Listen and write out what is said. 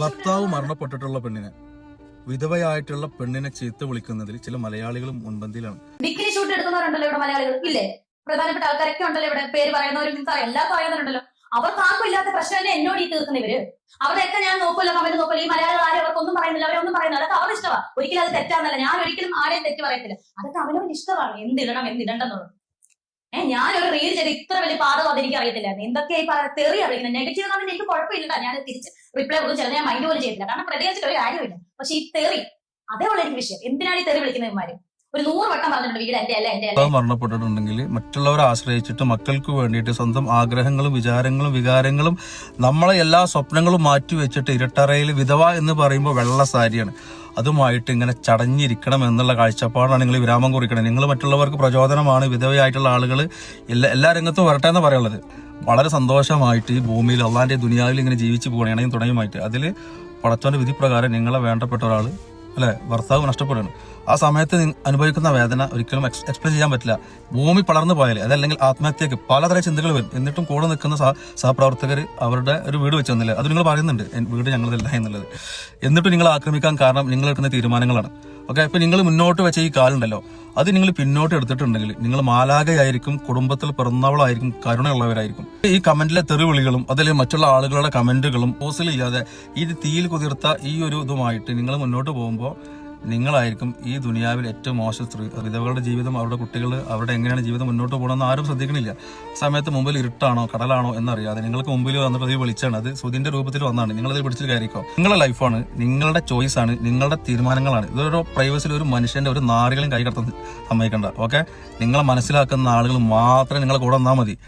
ഭർത്താവ് മരണപ്പെട്ടിട്ടുള്ള പെണ്ണിനെ. വിധവയായിട്ടുള്ള പെണ്ണിനെ ചീത്ത വിളിക്കുന്നതിൽ ചില മലയാളികളും മുൻപന്തിയിലാണ്. ഡിഗ്രി ഷൂട്ട് എടുക്കുന്നവരുണ്ടല്ലോ ഇവിടെ മലയാളികൾ. ഇല്ലേ? പ്രധാനപ്പെട്ട ആൾക്കാരൊക്കെ ഉണ്ടല്ലോ ഇവിടെ. പേര് പറയുന്നവരും നിങ്ങൾക്ക് എല്ലാവർക്കും അറിയുന്നവരുണ്ടല്ലോ അവർക്ക് ആർക്കും ഇല്ലാത്ത പ്രശ്നം തന്നെ എന്നോട് ഈ തീർക്കുന്ന ഇവർ. അവരെയൊക്കെ ഞാൻ നോക്കുമല്ലോ കമന്റ് നോക്കുമല്ലോ. ഈ മലയാളം ആരും അവർക്കൊന്നും പറയുന്നില്ല അവരൊന്നും പറയുന്നില്ല. അതൊക്കെ അവരുടെ ഇഷ്ടമാണ് ഒരിക്കലും അത് തെറ്റാന്നല്ല. ഞാൻ ഒരിക്കലും ആരെയും തെറ്റ് പറയത്തില്ല. അതൊക്കെ അവനവന് ഇഷ്ടമാണ്. എന്തിടണം എന്തിടണ്ടെന്നുള്ളത്. ഏഹ് ഞാനൊരു റീൽ ചെയ്ത് ഇത്ര വലിയ പാതകം അതെനിക്ക് അറിയത്തില്ലായിരുന്നു എന്തൊക്കെ ഈ പറ- തെറി അറിയിക്കുന്നത് നെഗറ്റീവ് കമന്റ് എനിക്ക് കുഴപ്പമില്ല. ഞാൻ തിരിച്ച് റിപ്ലൈ പോലും ചിലത് ഞാൻ മൈൻഡ് പോലും ചെയ്തില്ല കാരണം പ്രതികരിച്ചിട്ട് ഒരു കാര്യമില്ല. പക്ഷെ ഈ തെറി അതേ ഉള്ള എനിക്ക് വിഷയം. എന്തിനാണ് ഈ തെറി വിളിക്കുന്നവന്മാര് ഒരു നൂറ് വട്ടം പറഞ്ഞിട്ടുണ്ട് വീട് എന്റെ അല്ല എന്റെ മരണപ്പെട്ടിട്ടുണ്ടെങ്കിൽ മറ്റുള്ളവരെ ആശ്രയിച്ചിട്ട് മക്കൾക്ക് വേണ്ടിയിട്ട് സ്വന്തം ആഗ്രഹങ്ങളും വിചാരങ്ങളും വികാരങ്ങളും നമ്മളെ എല്ലാ സ്വപ്നങ്ങളും മാറ്റി വെച്ചിട്ട് ഇരട്ടറയിൽ വിധവ എന്ന് പറയുമ്പോൾ വെള്ള സാരിയാണ്. അതുമായിട്ട് ഇങ്ങനെ ചടഞ്ഞിരിക്കണം എന്നുള്ള കാഴ്ചപ്പാടാണ് നിങ്ങൾ വിരാമം കുറിക്കണം നിങ്ങൾ മറ്റുള്ളവർക്ക് പ്രചോദനമാണ് വിധവയായിട്ടുള്ള ആളുകൾ എല്ലാ എല്ലാ രംഗത്തും വരട്ടെ എന്ന് പറയുള്ളത് വളരെ സന്തോഷമായിട്ട് ഈ ഭൂമിയിൽ അള്ളാന്റെ ദുനിയാവിൽ ഇങ്ങനെ ജീവിച്ചു പോകണമെങ്കിൽ തുടങ്ങിയുമായിട്ട്. അതിൽ പടച്ചോന്റെ വിധി പ്രകാരം നിങ്ങളെ വേണ്ടപ്പെട്ട ഒരാൾ അല്ലെ? ഭർത്താവ് നഷ്ടപ്പെടുകയാണ്. ആ സമയത്ത് അനുഭവിക്കുന്ന വേദന ഒരിക്കലും എക്സ്പ്ലെയിൻ ചെയ്യാൻ പറ്റില്ല. ഭൂമി പളർന്നു പോയാൽ അതല്ലെങ്കിൽ ആത്മഹത്യക്ക് പലതരം ചിന്തകൾ വരും. എന്നിട്ടും കൂടെ നിൽക്കുന്ന സഹ സഹപ്രവർത്തകർ അവരുടെ ഒരു വീട് വെച്ച് തന്നില്ല അത് നിങ്ങൾ പറയുന്നുണ്ട്. വീട് ഞങ്ങളതല്ല എന്നുള്ളത്. എന്നിട്ടും നിങ്ങൾ ആക്രമിക്കാൻ കാരണം നിങ്ങൾ എടുക്കുന്ന തീരുമാനങ്ങളാണ്. ഓക്കെ ഇപ്പൊ നിങ്ങൾ മുന്നോട്ട് വെച്ച ഈ കാലുണ്ടല്ലോ അത് നിങ്ങൾ പിന്നോട്ട് എടുത്തിട്ടുണ്ടെങ്കിൽ നിങ്ങൾ മാലാകയായിരിക്കും കുടുംബത്തിൽ പിറന്നവളായിരിക്കും കരുണയുള്ളവരായിരിക്കും. ഈ കമന്റിലെ തെറിവിളികളും അതിലെ മറ്റുള്ള ആളുകളുടെ കമന്റുകളും പോസ്റ്റിൽ ചെയ്യാതെ ഈ തീയിൽ കുതിർത്ത ഈ ഒരു ഇതുമായിട്ട് നിങ്ങൾ മുന്നോട്ട് പോകുമ്പോൾ നിങ്ങളായിരിക്കും ഈ ദുനിയാവിൽ ഏറ്റവും മോശം സ്ത്രീ വിധവകളുടെ ജീവിതം അവരുടെ കുട്ടികൾ അവരുടെ എങ്ങനെയാണ് ജീവിതം മുന്നോട്ട് പോകണമെന്ന് ആരും ശ്രദ്ധിക്കണില്ല. സമയത്ത് മുമ്പിൽ ഇരുട്ടാണോ കടലാണോ എന്നറിയാതെ നിങ്ങൾക്ക് മുമ്പിൽ വന്നപ്പോൾ ഇത് വിളിച്ചാണ്. അത് സുതിന്റെ രൂപത്തിൽ വന്നാണ്. നിങ്ങളത് പിടിച്ചൊരു കാര്യമോ നിങ്ങളുടെ ലൈഫാണ് നിങ്ങളുടെ ചോയ്സ് ആണ് നിങ്ങളുടെ തീരുമാനങ്ങളാണ്. ഇതൊരു പ്രൈവസിൽ ഒരു മനുഷ്യന്റെ ഒരു നാറികളും കൈ കടത്താൻ സമ്മതിക്കണ്ട. ഓക്കെ? നിങ്ങളെ മനസ്സിലാക്കുന്ന ആളുകൾ മാത്രമേ നിങ്ങളെ കൂടെ വന്നാൽ മതി.